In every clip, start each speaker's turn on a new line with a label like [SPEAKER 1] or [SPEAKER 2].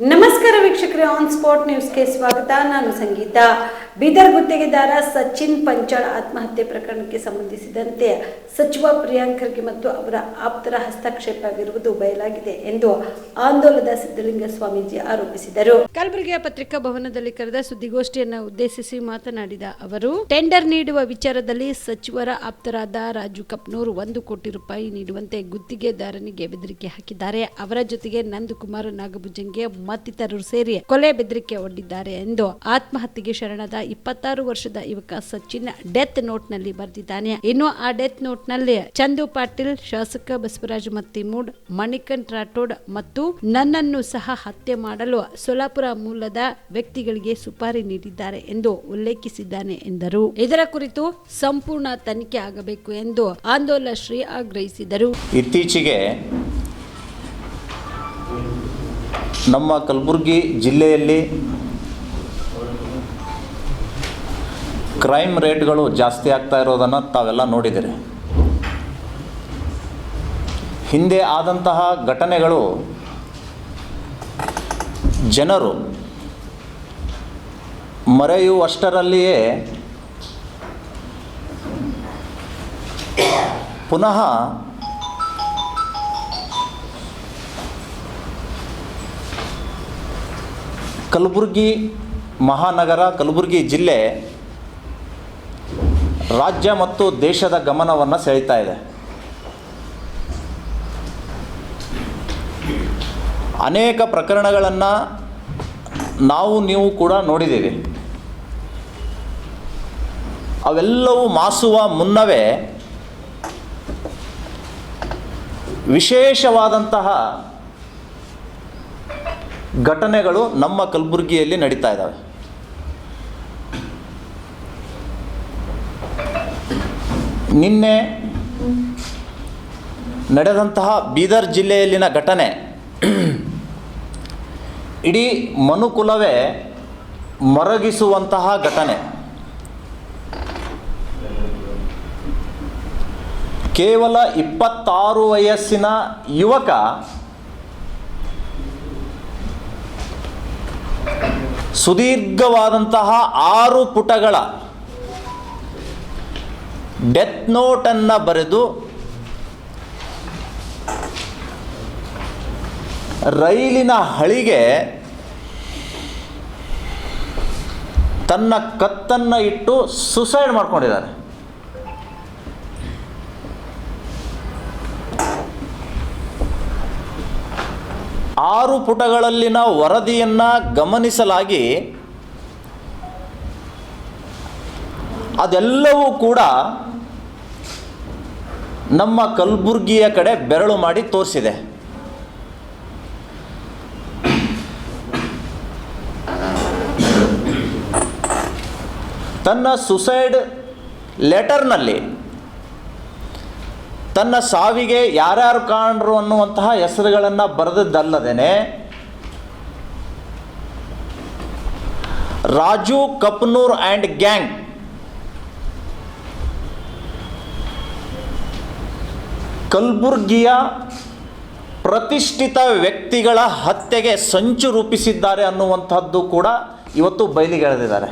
[SPEAKER 1] ನಮಸ್ಕಾರ ವೀಕ್ಷಕರೇ on spot ನ್ಯೂಸ್ಗೆ ಸ್ವಾಗತ. ನಾನು ಸಂಗೀತ. ಬೀದರ್ ಗುತ್ತಿಗೆದಾರ ಸಚಿನ್ ಪಂಚಾಳ್ ಆತ್ಮಹತ್ಯೆ ಪ್ರಕರಣಕ್ಕೆ ಸಂಬಂಧಿಸಿದಂತೆ ಸಚಿವ ಪ್ರಿಯಾಂಕ್ ಖರ್ಗೆ ಮತ್ತು ಅವರ ಆಪ್ತರ ಹಸ್ತಕ್ಷೇಪವಿರುವುದು ಬಯಲಾಗಿದೆ ಎಂದು ಆಂದೋಲನದ ಸಿದ್ದಲಿಂಗ ಸ್ವಾಮೀಜಿ ಆರೋಪಿಸಿದರು. ಕಲಬುರಗಿಯ ಪತ್ರಿಕಾ ಭವನದಲ್ಲಿ ಕರೆದ ಸುದ್ದಿಗೋಷ್ಠಿಯನ್ನು ಉದ್ದೇಶಿಸಿ ಮಾತನಾಡಿದ ಅವರು, ಟೆಂಡರ್ ನೀಡುವ ವಿಚಾರದಲ್ಲಿ ಸಚಿವರ ಆಪ್ತರಾದ ರಾಜು ಕಪ್ನೂರ್ ಒಂದು ಕೋಟಿ ರೂಪಾಯಿ ನೀಡುವಂತೆ ಗುತ್ತಿಗೆದಾರನಿಗೆ ಬೆದರಿಕೆ ಹಾಕಿದ್ದಾರೆ. ಅವರ ಜೊತೆಗೆ ನಂದಕುಮಾರ್ ನಾಗಭುಜಂಗೆ ಮತ್ತಿತರರು ಸೇರಿ ಕೊಲೆ ಬೆದರಿಕೆ ಒಡ್ಡಿದ್ದಾರೆ ಎಂದು ಆತ್ಮಹತ್ಯೆಗೆ ಶರಣಾದ ಇಪ್ಪತ್ತಾರು ವರ್ಷದ ಯುವಕ ಸಚಿನ್ ಡೆತ್ ನೋಟ್ನಲ್ಲಿ ಬರೆದಿದ್ದಾನೆ. ಇನ್ನು ಆ ಡೆತ್ ನೋಟ್ನಲ್ಲಿ ಚಂದು ಪಾಟೀಲ್, ಶಾಸಕ ಬಸವರಾಜ ಮತ್ತಿಮೂಡ್, ಮಣಿಕಂಠ್ ರಾಠೋಡ್ ಮತ್ತು ನನ್ನನ್ನು ಸಹ ಹತ್ಯೆ ಮಾಡಲು ಸೊಲಾಪುರ ಮೂಲದ ವ್ಯಕ್ತಿಗಳಿಗೆ ಸುಪಾರಿ ನೀಡಿದ್ದಾರೆ ಎಂದು ಉಲ್ಲೇಖಿಸಿದ್ದಾನೆ ಎಂದರು. ಇದರ ಕುರಿತು ಸಂಪೂರ್ಣ ತನಿಖೆ ಆಗಬೇಕು ಎಂದು ಆಂದೋಲನ ಶ್ರೀ ಆಗ್ರಹಿಸಿದರು.
[SPEAKER 2] ಇತ್ತೀಚೆಗೆ ನಮ್ಮ ಕಲಬುರಗಿ ಜಿಲ್ಲೆಯಲ್ಲಿ ಕ್ರೈಮ್ ರೇಟ್ಗಳು ಜಾಸ್ತಿ ಆಗ್ತಾ ಇರೋದನ್ನು ತಾವೆಲ್ಲ ನೋಡಿದ್ದೀರಿ. ಹಿಂದೆ ಆದಂತಹ ಘಟನೆಗಳು ಜನರು ಮರೆಯುವಷ್ಟರಲ್ಲಿಯೇ ಪುನಃ ಕಲಬುರಗಿ ಮಹಾನಗರ, ಕಲಬುರಗಿ ಜಿಲ್ಲೆ ರಾಜ್ಯ ಮತ್ತು ದೇಶದ ಗಮನವನ್ನು ಸೆಳೀತಾ ಇದೆ. ಅನೇಕ ಪ್ರಕರಣಗಳನ್ನು ನಾವು, ನೀವು ಕೂಡ ನೋಡಿದ್ದೀವಿ. ಅವೆಲ್ಲವೂ ಮಾಸುವ ಮುನ್ನವೇ ವಿಶೇಷವಾದಂತಹ ಘಟನೆಗಳು ನಮ್ಮ ಕಲಬುರಗಿಯಲ್ಲಿ ನಡೀತಾ ಇದ್ದಾವೆ ನಿನ್ನೆ ನಡೆದಂತಹ ಬೀದರ್ ಜಿಲ್ಲೆಯಲ್ಲಿನ ಘಟನೆ. ಇಡೀ ಮನುಕುಲವೇ ಮರಗಿಸುವಂತಹ ಘಟನೆ. ಕೇವಲ ಇಪ್ಪತ್ತಾರು ವಯಸ್ಸಿನ ಯುವಕ ಸುದೀರ್ಘವಾದಂತಹ ಆರು ಪುಟಗಳ ಡೆತ್ ನೋಟನ್ನು ಬರೆದು ರೈಲಿನ ಹಳಿಗೆ ತನ್ನ ಕತ್ತನ್ನು ಇಟ್ಟು ಸುಸೈಡ್ ಮಾಡ್ಕೊಂಡಿದ್ದಾನೆ ಆರು ಪುಟಗಳಲ್ಲಿನ ವರದಿಯನ್ನು ಗಮನಿಸಲಾಗಿ ಅದೆಲ್ಲವೂ ಕೂಡ ನಮ್ಮ ಕಲಬುರ್ಗಿಯ ಕಡೆ ಬೆರಳು ಮಾಡಿ ತೋರಿಸಿದೆ. ತನ್ನ ಸುಸೈಡ್ ಲೆಟರ್ನಲ್ಲಿ ತನ್ನ ಸಾವಿಗೆ ಯಾರ್ಯಾರು ಕಾರಣರು ಅನ್ನುವಂತಹ ಹೆಸರುಗಳನ್ನು ಬರೆದದ್ದಲ್ಲದೇನೆ, ರಾಜು ಕಪ್ನೂರ್ ಆ್ಯಂಡ್ ಗ್ಯಾಂಗ್. ಕಲಬುರ್ಗಿಯ ಪ್ರತಿಷ್ಠಿತ ವ್ಯಕ್ತಿಗಳ ಹತ್ಯೆಗೆ ಸಂಚು ರೂಪಿಸಿದ್ದಾರೆ ಅನ್ನುವಂಥದ್ದು ಕೂಡ ಇವತ್ತು ಬಯಲಿಗೆಳೆದಿದ್ದಾರೆ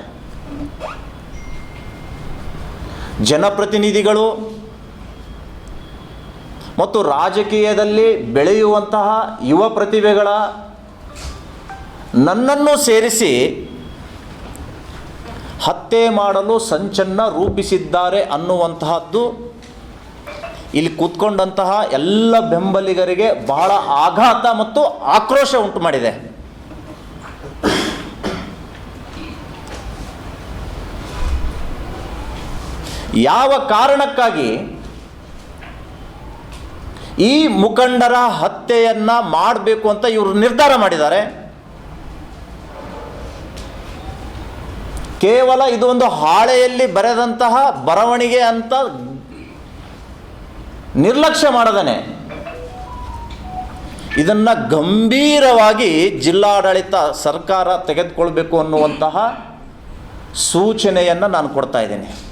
[SPEAKER 2] ಜನಪ್ರತಿನಿಧಿಗಳು ಮತ್ತು ರಾಜಕೀಯದಲ್ಲಿ ಬೆಳೆಯುವಂತಹ ಯುವ ಪ್ರತಿಭೆಗಳ ನನ್ನನ್ನು ಸೇರಿಸಿ ಹತ್ಯೆ ಮಾಡಲು ಸಂಚನ್ನ ರೂಪಿಸಿದ್ದಾರೆ ಅನ್ನುವಂತಹದ್ದು ಇಲ್ಲಿ ಕೂತ್ಕೊಂಡಂತಹ ಎಲ್ಲ ಬೆಂಬಲಿಗರಿಗೆ ಬಹಳ ಆಘಾತ ಮತ್ತು ಆಕ್ರೋಶ ಉಂಟು ಮಾಡಿದೆ. ಯಾವ ಕಾರಣಕ್ಕಾಗಿ ಈ ಮುಖಂಡರ ಹತ್ಯೆಯನ್ನ ಮಾಡಬೇಕು ಅಂತ ಇವರು ನಿರ್ಧಾರ ಮಾಡಿದ್ದಾರೆ. ಕೇವಲ ಇದು ಒಂದು ಹಾಳೆಯಲ್ಲಿ ಬರೆದಂತಹ ಬರವಣಿಗೆ ಅಂತ ನಿರ್ಲಕ್ಷ್ಯ ಮಾಡದನೆ. ಇದನ್ನ ಗಂಭೀರವಾಗಿ ಜಿಲ್ಲಾಡಳಿತ ಸರ್ಕಾರ ತೆಗೆದುಕೊಳ್ಬೇಕು ಅನ್ನುವಂತಹ ಸೂಚನೆಯನ್ನು ನಾನು ಕೊಡ್ತಾ ಇದ್ದೇನೆ.